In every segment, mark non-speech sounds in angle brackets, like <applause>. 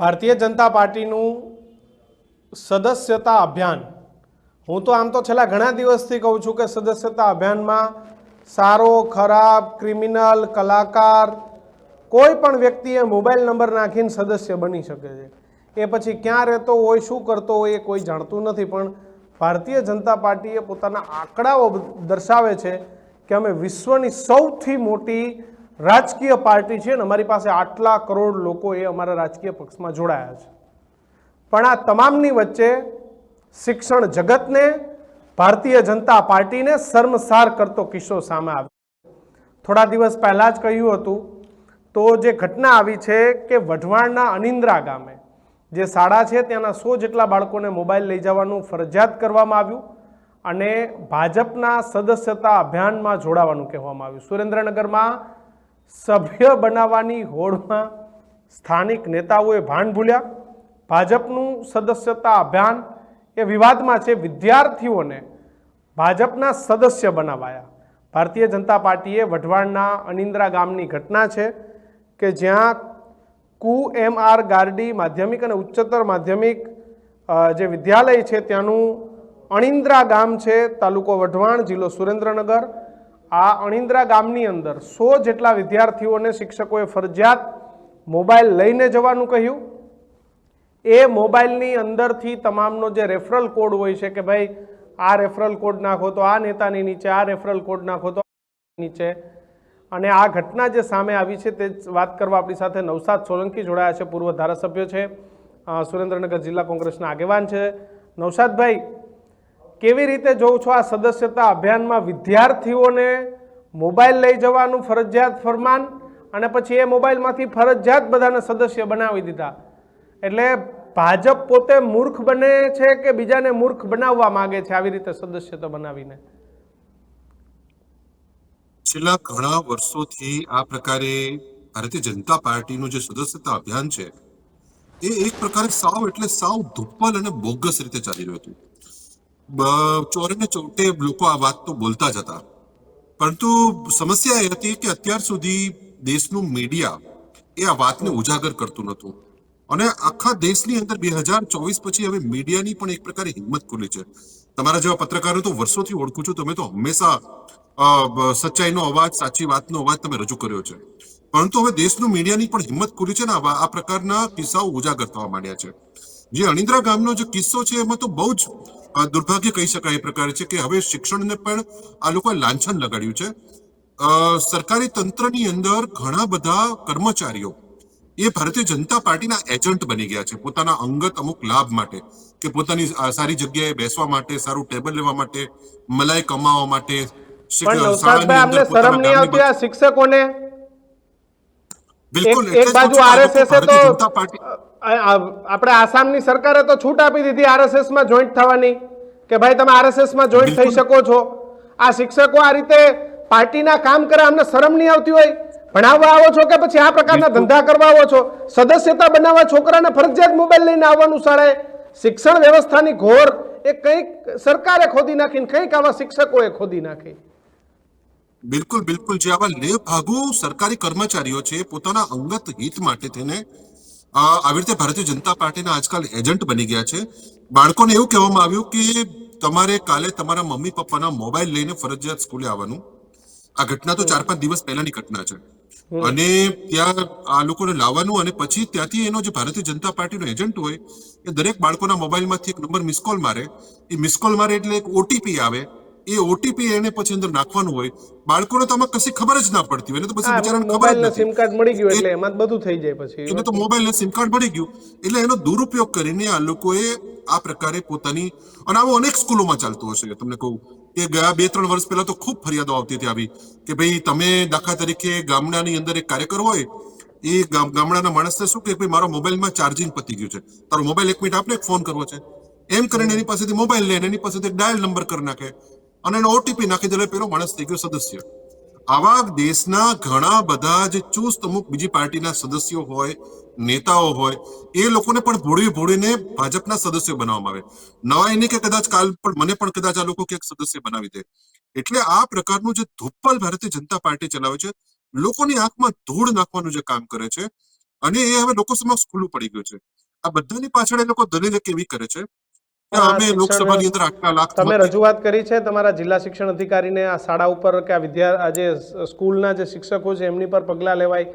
ભારતીય જનતા પાર્ટીનું સદસ્યતા અભિયાન. હું તો આમ તો છેલ્લા ઘણા દિવસથી કહું છું કે સદસ્યતા અભિયાનમાં સારો, ખરાબ, ક્રિમિનલ, કલાકાર કોઈ પણ વ્યક્તિએ મોબાઈલ નંબર નાખીને સદસ્ય બની શકે છે. એ પછી ક્યાં રહેતો હોય, શું કરતો હોય એ કોઈ જાણતું નથી, પણ ભારતીય જનતા પાર્ટીએ પોતાના આંકડાઓ દર્શાવે છે કે અમે વિશ્વની સૌથી મોટી રાજકીય પાર્ટી છે ને અમારી પાસે આટલા કરોડ લોકો એ અમારા રાજકીય પક્ષમાં જોડાયા છે. પણ આ તમામની વચ્ચે શિક્ષણ જગતને, ભારતીય જનતા પાર્ટીને શર્મસાર કરતો કિસ્સો સામે આવ્યો. થોડા દિવસ પહેલાં જ કહ્યું હતું, તો જે ઘટના આવી છે કે વઢવાણના અનિંદ્રા ગામે, જે શાળા છે ત્યાંના સો જેટલા બાળકોને મોબાઈલ લઈ જવાનું ફરજિયાત કરવામાં આવ્યું અને ભાજપના સદસ્યતા અભિયાનમાં જોડાવાનું કહેવામાં આવ્યું. સુરેન્દ્રનગરમાં સભ્ય બનાવવાની હોડમાં સ્થાનિક નેતાઓએ ભાન ભૂલ્યા. ભાજપનું સદસ્યતા અભિયાન એ વિવાદમાં છે. વિદ્યાર્થીઓને ભાજપના સદસ્ય બનાવાયા. ભારતીય જનતા પાર્ટીએ વઢવાણના અનિંદ્રા ગામની ઘટના છે કે જ્યાં કુ એમ આર ગાર્ડી માધ્યમિક અને ઉચ્ચતર માધ્યમિક જે વિદ્યાલય છે ત્યાંનું અણિંદ્રા ગામ છે. તાલુકો વઢવાણ, જિલ્લો સુરેન્દ્રનગર. આ અણિંદ્રા ગામની અંદર સો જેટલા વિદ્યાર્થીઓને શિક્ષકોએ ફરજિયાત મોબાઈલ લઈને જવાનું કહ્યું. એ મોબાઈલની અંદરથી તમામનો જે રેફરલ કોડ હોય છે કે ભાઈ આ રેફરલ કોડ નાખો તો આ નેતાની નીચે, આ રેફરલ કોડ નાખો તો નીચે. અને આ ઘટના જે સામે આવી છે તે વાત કરવા આપણી સાથે નવસાદ સોલંકી જોડાયા છે, પૂર્વ ધારાસભ્ય છે સુરેન્દ્રનગર જિલ્લા કોંગ્રેસના આગેવાન છે. નવસાદભાઈ કેવી રીતે જોઉં છો આ સદસ્યતા અભિયાનમાં વિદ્યાર્થીઓને મોબાઈલ લઈ જવાનું ફરજિયાત ફરમાન અને પછી એ મોબાઈલમાંથી ફરજિયાત બધાને સદસ્ય બનાવી દીધા. એટલે ભાજપ પોતે મૂર્ખ બને છે કે બીજાને મૂર્ખ બનાવવા માંગે છે આવી રીતે સદસ્યતા બનાવીને? છેલ્લા ઘણા વર્ષોથી આ પ્રકારે ભારતીય જનતા પાર્ટીનું જે સદસ્યતા અભિયાન છે, એ એક પ્રકારે સાવ એટલે સાવ ધુપ્પલ અને બોગસ રીતે ચાલી રહ્યું હતું. ચોરે ને ચોટે લોકો આ વાત તો બોલતા જ હતા. પરંતુ સમસ્યા એ હતી કે અત્યાર સુધી દેશનું મીડિયા એ આ વાતને ઉજાગર કરતું નહોતું. અને આખા દેશની અંદર બે હજાર ચોવીસ પછી હવે મીડિયાની પણ એક પ્રકારે હિંમત ખુલી છે. તમારા જેવા પત્રકારો તો વર્ષોથી ઓળખું છું, તમે તો હંમેશા સચ્ચાઈનો અવાજ, સાચી વાતનો અવાજ તમે રજૂ કર્યો છે. પરંતુ હવે દેશનું મીડિયાની પણ હિંમત ખુલી છે ને આ પ્રકારના કિસ્સાઓ ઉજાગર થવા માંડ્યા છે. જે અણિંદ્રા ગામનો જે કિસ્સો છે, એમાં તો બહુ જ દુર્ભાગ્ય કહી શકાય એ પ્રકારે છે કે હવે શિક્ષણને પણ આ લોકોએ લાંછન લગાડ્યું છે. સરકારી તંત્રની અંદર ઘણા બધા કર્મચારીઓ એ ભારતીય જનતા પાર્ટીના એજન્ટ બની ગયા છે. પોતાના અંગત અમુક લાભ માટે કે પોતાની સારી જગ્યાએ બેસવા માટે સારું ટેબલ લેવા માટે મલાઈ કમાવા માટે શિક્ષકોને? બિલકુલ જનતા પાર્ટી આપણે આસામની સરકારે તો છૂટ આપી દીધી આરએસએસમાં જોઈન્ટ થવાની કે ભાઈ તમે આરએસએસમાં જોઈન્ટ થઈ શકો છો. આ શિક્ષકો આ રીતે પાર્ટીના કામ કરે અમને શરમ નહીં આવતી હોય. ભણાવવા આવો છો કે પછી આ પ્રકારના ધંધા કરવા આવો છો? સદસ્યતા બનાવવા છોકરાને ફરજિયાત મોબાઈલ લઈને આવવાનું શાળાએ શિક્ષણ વ્યવસ્થાની ઘોર એ કંઈક સરકારે ખોદી નાખીને કંઈક આવા શિક્ષકોએ ખોદી નાખી. બિલકુલ બિલકુલ. જે આવા લે ભાગુ સરકારી કર્મચારીઓ છે પોતાના અંગત હિત માટે અ, આવી રીતે ભારતીય જનતા પાર્ટીના આજકાલ એજન્ટ બની ગયા છે. બાળકોને એવું કહેવામાં આવ્યું કે તમારે કાલે તમારા મમ્મી પપ્પાના મોબાઈલ લઈને ફરજિયાત સ્કૂલે આવવાનું. આ ઘટના તો ચાર પાંચ દિવસ પહેલાની ઘટના છે. અને ત્યાં આ લોકોને લાવવાનું અને પછી ત્યાંથી એનો જે ભારતીય જનતા પાર્ટીનો એજન્ટ હોય એ દરેક બાળકોના મોબાઈલમાંથી એક નંબર મિસકોલ મારે. એ મિસકોલ મારે એટલે એક ઓટીપી આવે. એ ઓટીપી એને પછી અંદર નાખવાનું હોય બાળકોને તો આમાં કશી ખબર જ ના પડતી હોય એને તો પછી બિચારાને ખબર જ નથી. સિમ કાર્ડ મળી ગયું એટલે એમાં બધું થઈ જાય પછી. એને તો મોબાઈલ ને સિમ કાર્ડ મળી ગયું એટલે એનો દુરુપયોગ કરીને આ લોકોએ આ પ્રકારે પોતાની અને આવો અનેક સ્કૂલોમાં ચાલતું હશે. તમને કહું કે ગયા બે ત્રણ વર્ષ પહેલા તો ખૂબ ફરિયાદો આવતી હતી આવી કે ભાઈ તમે દાખલા તરીકે ગામડાની અંદર એક કાર્યકર હોય એ ગામ- ગામડાના માણસને શું કે ભાઈ મારો મોબાઈલમાં ચાર્જિંગ પતી ગયું છે. તારો મોબાઈલ એક મિનિટ આપને ફોન કરવો છે. એમ કરીને એની પાસેથી મોબાઈલ લે એની પાસેથી ડાયલ નંબર કરી નાખે. અને એનો ઓટીપી નાખી દે પેલો માણસ થઈ ગયો સદસ્ય. આવા દેશના ઘણા બધા જે ચુસ્ત અમુક બીજી પાર્ટીના સદસ્યો હોય, નેતાઓ હોય, એ લોકોને પણ ભોળવી ભોળીને ભાજપના સદસ્યો બનાવવામાં આવે. નવાઈ નહીં કે કદાચ કાલ પણ, મને પણ કદાચ આ લોકો ક્યાંક સદસ્ય બનાવી દે. એટલે આ પ્રકારનું જે ધુપ્પલ ભારતીય જનતા પાર્ટી ચલાવે છે, લોકોની આંખમાં ધૂળ નાખવાનું જે કામ કરે છે, અને એ હવે લોકો સમક્ષ ખુલ્લું પડી ગયું છે. આ બધાની પાછળ એ લોકો દલીલ એક એવી કરે છે? અમે લોકસભાની અંદર આટલા લાખ તમે રજૂઆત કરી છે તમારા જિલ્લા શિક્ષણ અધિકારીને આ શાળા ઉપર કે આ વિદ્યા જે સ્કૂલના જે શિક્ષકો છે એમની પર પગલા લેવાય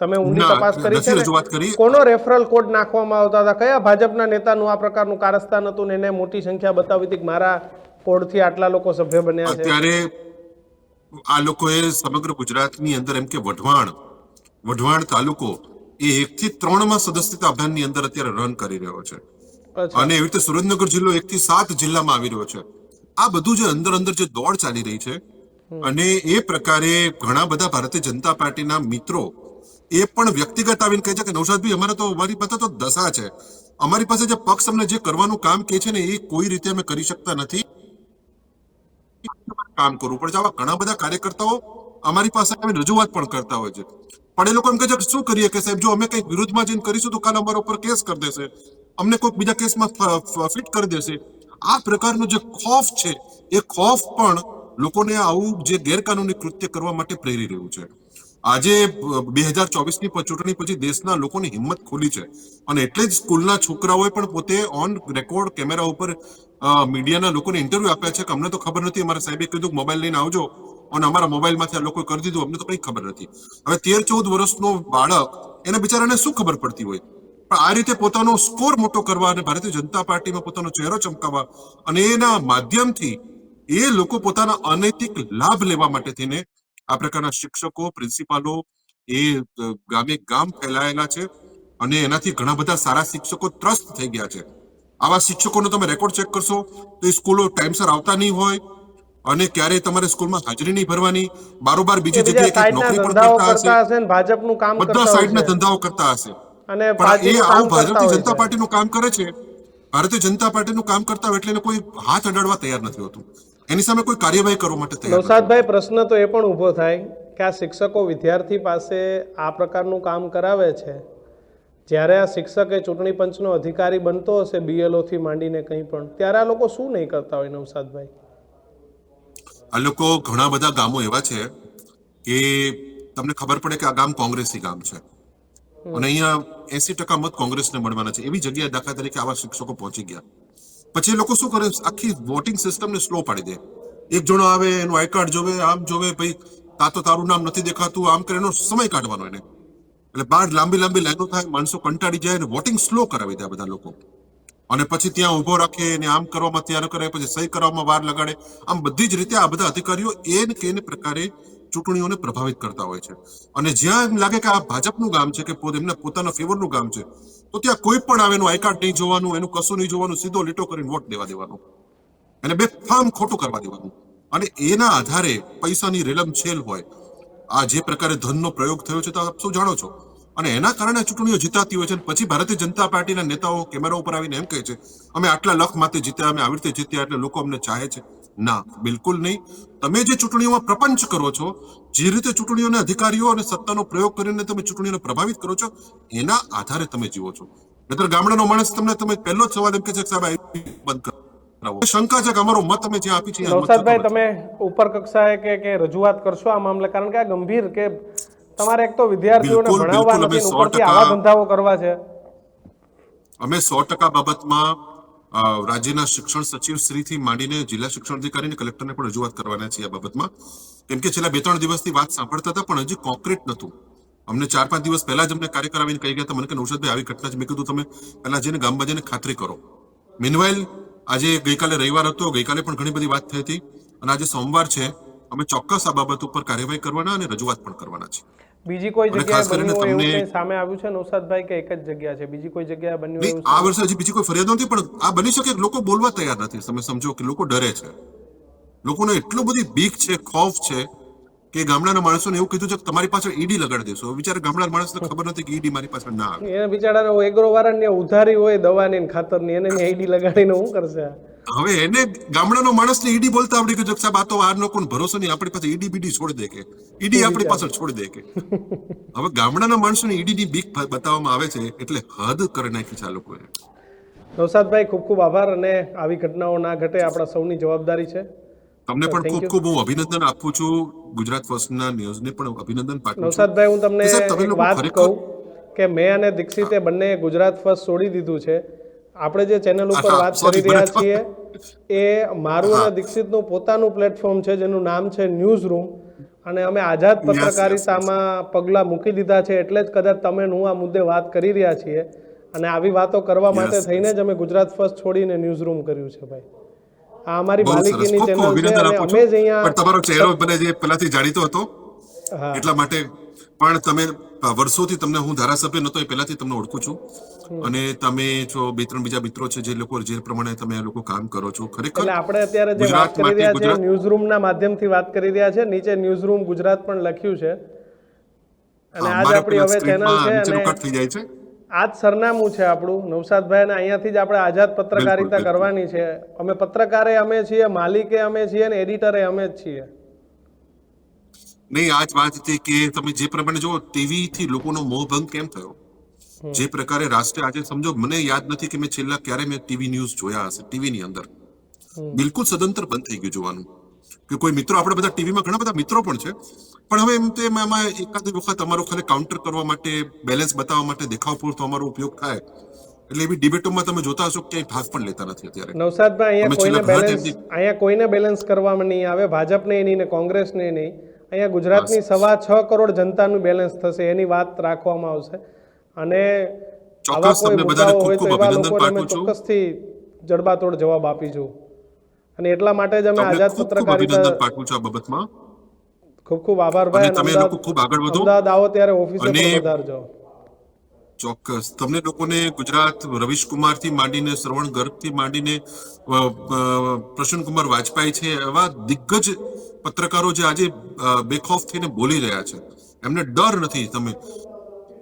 તમે ઊંડી તપાસ કરી છે રજૂઆત કરી. કોનો રેફરલ કોડ નાખવામાં આવતા હતા કયા ભાજપના નેતાનું આ પ્રકારનું કારસ્તાન હતું ને એને મોટી સંખ્યા બતાવી હતી કે મારા કોડથી આટલા લોકો સભ્ય બન્યા છે અત્યારે આ લોકોએ સમગ્ર ગુજરાતની અંદર એમ કે વઢવાણ વઢવાણ તાલુકો એ એક થી ત્રણમાં સદસ્યતા અભિયાનની અંદર અત્યારે રન કરી રહ્યો છે. અને એવી રીતે સુરેન્દ્રનગર જિલ્લો એક થી સાત જિલ્લામાં આવી રહ્યો છે. આ બધું જે અંદર અંદર જે દોડ ચાલી રહી છે અને એ પ્રકારે ઘણા બધા ભારતીય જનતા પાર્ટીના મિત્રો એ પણ વ્યક્તિગત આવીને કહે છે કે નૌશાદભાઈ અમારે તો અમારી પાસે તો દશા છે. અમારી પાસે જે પક્ષ અમને જે કરવાનું કામ કે છે ને એ કોઈ રીતે અમે કરી શકતા નથી. કામ કરવું પડે છે. આવા ઘણા બધા કાર્યકર્તાઓ અમારી પાસે રજૂઆત પણ કરતા હોય છે. પણ એ લોકો એમ કહે છે કે શું કરીએ કે સાહેબ જો અમે કંઈક વિરુદ્ધમાં જઈને કરીશું તો કાલ અમારા ઉપર કેસ કરી દેશે. અમને કોઈક બીજા કેસમાં ફિટ કરી દેશે. આ પ્રકારનો જે ખોફ છે, એ ખોફ પણ લોકોને આવું જે ગેરકાનૂની કૃત્ય કરવા માટે પ્રેરી રહ્યું છે. આજે બે હજાર ચોવીસની ચૂંટણી પછી દેશના લોકોની હિંમત ખુલી છે. અને એટલે જ સ્કૂલના છોકરાઓએ પણ પોતે ઓન રેકોર્ડ કેમેરા ઉપર મીડિયાના લોકોને ઇન્ટરવ્યુ આપ્યા છે, કે અમને તો ખબર નથી. અમારા સાહેબે કીધું મોબાઈલ લઈને આવજો. અને અમારા મોબાઈલમાંથી આ લોકોએ કરી દીધું. અમને તો કંઈ ખબર નથી. હવે તેર ચૌદ વર્ષનો બાળક, એને બિચારાને શું ખબર પડતી હોય? પણ આ રીતે પોતાનો સ્કોર મોટો કરવા અને ભારતીય જનતા પાર્ટીમાં પોતાનો ચહેરો ચમકાવવા અને એના માધ્યમથી એ લોકો પોતાના અનૈતિક લાભ લેવા માટે થઈને આ પ્રકારના શિક્ષકો પ્રિન્સિપાલો એ ગામે ગામ ફેલાયેલા છે અને એનાથી ઘણા બધા સારા શિક્ષકો ત્રસ્ત થઈ ગયા છે. આવા શિક્ષકોનો તમે રેકોર્ડ ચેક કરશો તો એ સ્કૂલો ટાઈમસર આવતા નહીં હોય અને ક્યારેય તમારે સ્કૂલમાં હાજરી નહીં ભરવાની. બારોબાર બીજી જગ્યાએ નોકરી પણ કરતા હશે. ભાજપનું કામ બધા સાઈડના ધંધાઓ કરતા હશે. અને ભારતીય જનતા પાર્ટીનું કામ કરે છે. ભારતીય જનતા પાર્ટીનું કામ કરતા હોય એટલે કોઈ હાથ અડાડવા તૈયાર નથી હોતું. એની સામે કોઈ કાર્યવાહી કરવા માટે તૈયાર નવસાદભાઈ પ્રશ્ન તો એ પણ ઊભો થાય કે આ શિક્ષકો વિદ્યાર્થી પાસે આ પ્રકારનું કામ કરાવે છે? જ્યારે આ શિક્ષક એ ચૂંટણી પંચનો અધિકારી બનતો હશે બીએલઓથી માંડીને કંઈ પણ ત્યારે આ લોકો શું નહીં કરતા હોય નવસાદભાઈ? આ લોકો ઘણા બધા ગામો એવા છે કે તમને ખબર પડે કે આ ગામ કોંગ્રેસી ગામ છે. અને અહીંયા એસી ટકા મત કોંગ્રેસને મળવાના છે. એવી જગ્યાએ દાખલા તરીકે આવા શિક્ષકો પહોંચી ગયા. પછી એ લોકો શું કરે? આખી વોટિંગ સિસ્ટમને સ્લો પાડી દે. એક જણો આવે, એનું આઈ કાર્ડ જોવે, આમ જોવે, ભાઈ, તા તો તારું નામ નથી દેખાતું, આમ કરે એનો સમય કાઢવાનો એને. એટલે બહાર લાંબી લાંબી લાઈનો થાય, માણસો કંટાળી જાય અને વોટિંગ સ્લો કરાવી દે બધા લોકો. અને પછી ત્યાં ઊભો રાખે અને આમ કરવામાં તૈયાર કરે, પછી સહી કરવામાં વાર લગાડે. આમ બધી જ રીતે આ બધા અધિકારીઓ એ ને કે પ્રકારે ચૂંટણીઓને પ્રભાવિત કરતા હોય છે. અને જ્યાં એમ લાગે કે આ ભાજપનું ગામ છે કે એમના પોતાના ફેવરનું ગામ છે, તો ત્યાં કોઈ પણ આવે એનું આઈ કાર્ડ નહીં જોવાનું, એનું કશું નહીં જોવાનું, સીધો લીટો કરીને વોટ દેવા દેવાનો. એને બે ફાર્મ ખોટું કરવા દેવાનું. અને એના આધારે પૈસાની રેલમ છેલ હોય. આ જે પ્રકારે ધનનો પ્રયોગ થયો છે તો આપ સૌ જાણો છો. અને એના કારણે ચૂંટણીઓ જીતાતી હોય છે. પછી ભારતીય જનતા પાર્ટીના નેતાઓ કેમેરા ઉપર આવીને એમ કહે છે, અમે આટલા લખ માટે જીત્યા, અમે આવી રીતે જીત્યા એટલે લોકો અમને ચાહે છે. ના બિલકુલ નહીં. તમે જે ચૂંટણીઓમાં પ્રપંચ કરો છો જે રીતે ચૂંટણીઓના અધિકારીઓ અને સત્તાનો પ્રયોગ કરીને તમે ચૂંટણીઓને પ્રભાવિત કરો છો એના આધારે તમે જીવો છો. નહીતર ગામડાનો માણસ તમને તમે પહેલો જ સવાલ એમ કે છે સાહેબ બંધ કરાવો. શંકા છે કે અમારો મત તમે જ્યાં આપી છે નવસાદભાઈ તમે ઉપર કક્ષાએ કે કે રજૂઆત કરશો આ મામલે? કારણ કે આ ગંભીર કે તમારે એક તો વિદ્યાર્થીઓને ભણાવવા અમે નથી ઉપરથી આવા ધંધાઓ કરવા છે. અમે સો ટકા બાબતમાં અ, રાજ્યના શિક્ષણ સચિવ શ્રીથી માંડીને જિલ્લા શિક્ષણ અધિકારીને કલેક્ટરને પણ રજૂઆત કરવાના છે આ બાબતમાં. કેમ કે છેલ્લા બે ત્રણ દિવસથી વાત સાંભળતા હતા, પણ હજી કોન્ક્રીટ નહોતું. અમને ચાર પાંચ દિવસ પહેલા જ અમને કાર્ય કરાવીને કહી ગયા હતા, મને કે નૌશદભાઈ, આવી ઘટના છે. મેં કીધું, તમે પહેલા જઈને ગામમાં જઈને ખાતરી કરો. મીનવાઇલ આજે ગઈકાલે રવિવાર હતો, ગઈકાલે પણ ઘણી બધી વાત થઈ હતી. અને આજે સોમવાર છે અમે ચોક્કસ આ બાબત ઉપર કાર્યવાહી કરવાના અને રજૂઆત પણ કરવાના છે બીજી કોઈ જગ્યાએ બન્યું એવું કંઈ સામે આવ્યું છે? નૌસાદભાઈ કે એક જ જગ્યા છે? બીજી કોઈ જગ્યાએ બન્યું એવું આ વર્ષે હજી બીજી કોઈ ફરિયાદ નથી પણ આ બની શકે લોકો બોલવા તૈયાર નથી. તમે સમજો કે લોકો ડરે છે. લોકોને એટલું બધી બીક છે ખોફ છે કે ગામડાના માણસોને એવું કીધું છે કે તમારી પાછળ ઈડી લગાડી દેશો. બિચારા ગામડાના માણસને <laughs> ખબર નથી કે ઈડી મારી પાછળ ના આવે. એ બિચારા એગ્રો વાળાને ઉધારી હોય દવાની ને ખાતરની એને ઈડી લગાડીને શું કરશે? હવે એને ગામડાનો માણસને ઈડી બોલતા આવડી ગયું સાહેબ આ તો આ કોણ ભરોસો નહીં આપણી પાસે ઈડી બીડી છોડી દે કે. ઈડી આપણી પાસે છોડી દે કે. હવે ગામડાના માણસોને ઈડી ની બીક બતાવવામાં આવે છે એટલે હદ કરી નાખી છે આ લોકોએ. નવસાદભાઈ ખૂબ ખૂબ આભાર અને આવી ઘટનાઓ ના ઘટે આપણા સૌની જવાબદારી છે. તમને પણ ખૂબ ખૂબ હું અભિનંદન આપું છું. ગુજરાત ફર્સ્ટના ન્યૂઝને પણ અભિનંદન પાઠવું નવસાદભાઈ હું તમને વાત કહું કે મેં અને દીક્ષિતે બંને ગુજરાત ફર્સ્ટ છોડી દીધું છે. આપણે જે ચેનલ ઉપર વાત કરી રહ્યા છીએ એ મારું અને દીક્ષિતનું પોતાનું પ્લેટફોર્મ છે જેનું નામ છે ન્યૂઝ રૂમ અને અમે આઝાદ. પત્રકારિતામાં પગલાં મૂકી દીધા છે એટલે જ કદાચ તમે ને હું આ મુદ્દે વાત કરી રહ્યા છીએ. અને આવી વાતો કરવા માટે થઈને જ અમે ગુજરાત ફર્સ્ટ છોડીને ન્યૂઝ રૂમ કર્યું છે ભાઈ. આ અમારી માલિકીની ચેનલ છે અને અમે જ અહીંયા તમારો ચહેરો મને જે પહેલાથી જાણીતો હતો એટલા માટે પણ તમે વર્ષોથી તમને હું ધારાસભ્ય નતો એ પહેલાથી તમને ઓળખું છું. અને તમે જો બે ત્રણ બીજા મિત્રો છે જે લોકો જે પ્રમાણે તમે લોકો કામ કરો છો ખરેખર એટલે આપણે અત્યારે જે વાત કરી રહ્યા છે ન્યૂઝ રૂમ ના માધ્યમથી વાત કરી રહ્યા છે નીચે ન્યૂઝ રૂમ ગુજરાત પણ લખ્યું છે. અને આજ આપણી હવે ચેનલ છે અને કટ થઈ જાય છે. આજ સરનામું છે આપણું નવસાદભાઈ અને અહીંયાથી જ આપણે આઝાદ પત્રકારિતા કરવાની છે. અમે પત્રકારે અમે છીએ માલિકે અમે છીએ અને એડિટરે અમે જ છીએ. નહીં આ જ વાત હતી કે તમે જે પ્રમાણે જો ટીવી થી લોકોનો મોહભંગ કેમ થયો? જે પ્રકારે રાષ્ટ્ર આજે સમજો મને યાદ નથી કે મેં છેલ્લા ક્યારે મેં ટીવી ન્યૂઝ જોયા હશે ટીવી ની અંદર બિલકુલ સદંતર બંધ થઈ ગયું જોવાનું. કે કોઈ મિત્રો આપણે બધા ટીવીમાં ઘણા બધા મિત્રો પણ છે પણ હવે એમ તો એમાં એકાદ વખત અમારો ખાલી કાઉન્ટર કરવા માટે બેલેન્સ બતાવવા માટે દેખાવ પૂરતો અમારો ઉપયોગ થાય. એટલે એવી ડિબેટોમાં તમે જોતા હશો કે ક્યાંય ભાગ પણ લેતા નથી અત્યારે. નવસાદભાઈ અહીંયા કોઈને બેલેન્સ અહીંયા કોઈને બેલેન્સ કરવામાં નહીં આવે ભાજપને નહીં ને કોંગ્રેસને નહીં. અહીંયા ગુજરાતની સવા છ કરોડ જનતાનું બેલેન્સ થશે એની વાત રાખવામાં આવશે. અને આવા કોઈ મુદ્દાઓ હોય તો એવા લોકોને અમે ચોક્કસથી જડબાતોડ જવાબ આપીશું અને એટલા માટે જ અમે આઝાદ પત્રકારિતા પાઠવું છું આ બાબતમાં. ખૂબ ખૂબ આભાર ભાઈ અને અને તમે લોકો અમદાવાદ ખૂબ આગળ વધો. અમદાવાદ આવો ત્યારે ઓફિસે પધારજો ચોક્કસ. તમને લોકોને ગુજરાત રવિશથી માંડીને, શ્રવણ ગર્ગથી માંડીને પ્રસન્નકુમાર વાજપાઈ છે, એવા દિગ્ગજ પત્રકારો જે આજે બેખોફ થઈને બોલી રહ્યા છે. એમને ડર નથી તમે.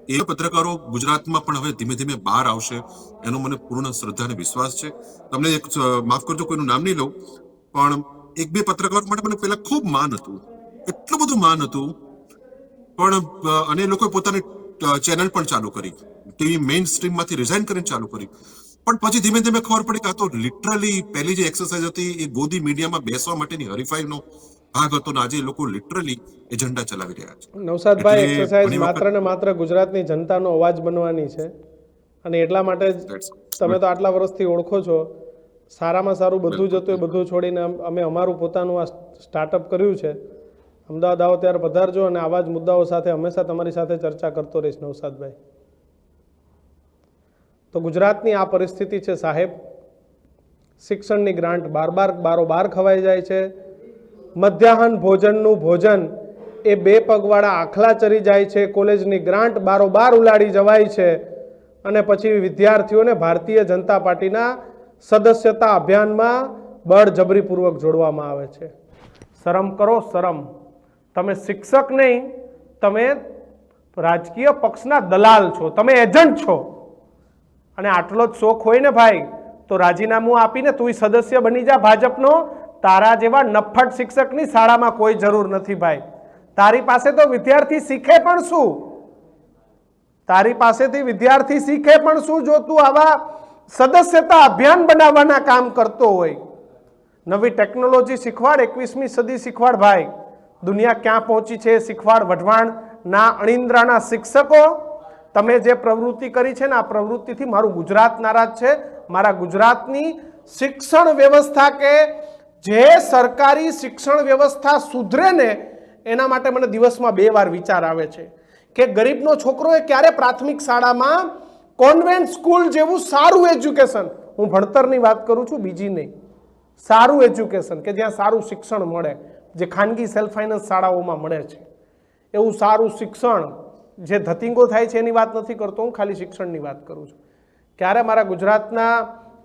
એ પત્રકારો ગુજરાતમાં પણ હવે ધીમે ધીમે બહાર આવશે. એનો મને પૂર્ણ શ્રદ્ધા અને વિશ્વાસ છે. તમને એક માફ કરજો, કોઈનું નામ નહીં લઉં, પણ એક બે પત્રકારો માટે મને પહેલા ખૂબ માન હતું. એટલું બધું માન હતું. પણ અને એ લોકોએ પોતાની ચેનલ પણ ચાલુ કરી. ટીવી મેઇન સ્ટ્રીમમાંથી રિઝાઇન કરીને ચાલુ કરી. પણ પછી ધીમે ધીમે ખબર પડી કે આ તો લિટરલી પહેલી જે એક્સરસાઇઝ હતી એ ગોદી મીડિયામાં બેસવા માટેની હરીફાઈનો ભાગ હતો ને આજે લોકો લિટરલી એજન્ડા ચલાવી રહ્યા છે. નવસાદભાઈ એક્સરસાઇઝ માત્ર ને માત્ર ગુજરાતની જનતાનો અવાજ બનવાની છે. અને એટલા માટે તમે તો આટલા વર્ષથી ઓળખો છો. સારામાં સારું બધું જ હતું એ બધું છોડીને અમે અમારું પોતાનું આ સ્ટાર્ટઅપ કર્યું છે. અમદાવાદ આવો ત્યારે પધારજો અને આવા જ મુદ્દાઓ સાથે હંમેશા તમારી સાથે ચર્ચા કરતો રહીશ નવસાદભાઈ. તો ગુજરાતની આ પરિસ્થિતિ છે સાહેબ, શિક્ષણની ગ્રાન્ટ બાર બાર બારોબાર ખવાઈ જાય છે. મધ્યાહન ભોજનનું ભોજન એ બે પગવાળા આખલા ચરી જાય છે. કોલેજની ગ્રાન્ટ બારોબાર ઉલાડી જવાય છે. અને પછી વિદ્યાર્થીઓને ભારતીય જનતા પાર્ટીના સદસ્યતા અભિયાનમાં બળજબરીપૂર્વક જોડવામાં આવે છે. શરમ કરો, શરમ. તમે શિક્ષક નહીં, તમે રાજકીય પક્ષના દલાલ છો, તમે એજન્ટ છો. અને આટલો જ શોખ હોય ને ભાઈ, તો રાજીનામું આપીને તુંય સદસ્ય બની જા ભાજપનો. તારા જેવા નફ્ફટ શિક્ષકની શાળામાં કોઈ જરૂર નથી ભાઈ. તારી પાસે તો વિદ્યાર્થી શીખે પણ શું? તારી પાસેથી વિદ્યાર્થી શીખે પણ શું જો તું આવા સદસ્યતા અભિયાન બનાવવાના કામ કરતો હોય? નવી ટેકનોલોજી શીખવાડ, એકવીસમી સદી શીખવાડ ભાઈ. દુનિયા ક્યાં પહોંચી છે, શીખવાડ વઢવાણના અણિંદ્રાના શિક્ષકો તમે જે પ્રવૃત્તિ કરી છે ને, આ પ્રવૃત્તિથી મારું ગુજરાત નારાજ છે. મારા ગુજરાતની શિક્ષણ વ્યવસ્થા કે જે સરકારી શિક્ષણ વ્યવસ્થા સુધરે ને, એના માટે મને દિવસમાં બે વાર વિચાર આવે છે કે ગરીબનો છોકરો એ ક્યારે પ્રાથમિક શાળામાં કોન્વેન્ટ સ્કૂલ જેવું સારું એજ્યુકેશન હું ભણતરની વાત કરું છું, બીજી નહીં. સારું એજ્યુકેશન કે જ્યાં સારું શિક્ષણ મળે. જે ખાનગી સેલ્ફ ફાઇનાન્સ શાળાઓમાં મળે છે. એવું સારું શિક્ષણ જે ધતિંગો થાય છે એની વાત નથી કરતો, હું ખાલી શિક્ષણની વાત કરું છું. ક્યારે મારા ગુજરાતના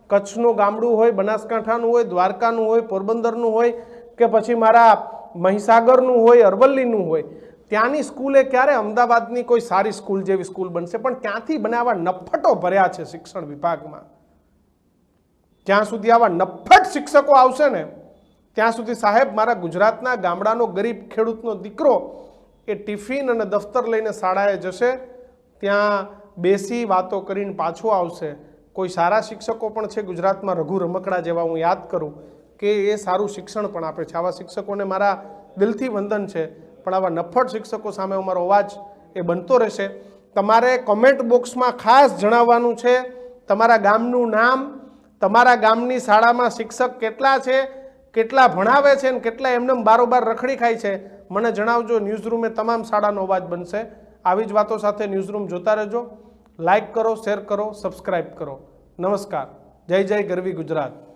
કચ્છનું ગામડું હોય, બનાસકાંઠાનું હોય, દ્વારકાનું હોય, પોરબંદરનું હોય કે પછી મારા મહીસાગરનું હોય, અરવલ્લીનું હોય, ત્યાંની સ્કૂલે ક્યારે અમદાવાદની કોઈ સારી સ્કૂલ જેવી સ્કૂલ બનશે? પણ ત્યાંથી બનાવવા નફટો ભર્યા છે શિક્ષણ વિભાગમાં. જ્યાં સુધી આવા નફટ શિક્ષકો આવશે ને ત્યાં સુધી સાહેબ, મારા ગુજરાતના ગામડાનો ગરીબ ખેડૂતનો દીકરો એ ટિફિન અને દફતર લઈને શાળાએ જશે. ત્યાં બેસી વાતો કરીને પાછો આવશે. કોઈ સારા શિક્ષકો પણ છે ગુજરાતમાં રઘુ રમકડા જેવા હું યાદ કરું કે એ સારું શિક્ષણ પણ આપે છે. આવા શિક્ષકોને મારા દિલથી વંદન છે. પણ આવા નફટ શિક્ષકો સામે અમારો અવાજ એ બનતો રહેશે. તમારે કોમેન્ટ બોક્સમાં ખાસ જણાવવાનું છે, તમારા ગામનું નામ, તમારા ગામની શાળામાં શિક્ષક કેટલા છે કેટલા ભણાવે છે અને કેટલા એમને બારોબાર રખડી ખાય છે, મને જણાવજો. ન્યૂઝરૂમ તમામ શાળાનો અવાજ બનશે. આવી જ વાતો સાથે ન્યૂઝરૂમ જોતા રહેજો. લાઇક કરો શેર કરો સબસ્ક્રાઈબ કરો. નમસ્કાર. જય જય ગરવી ગુજરાત.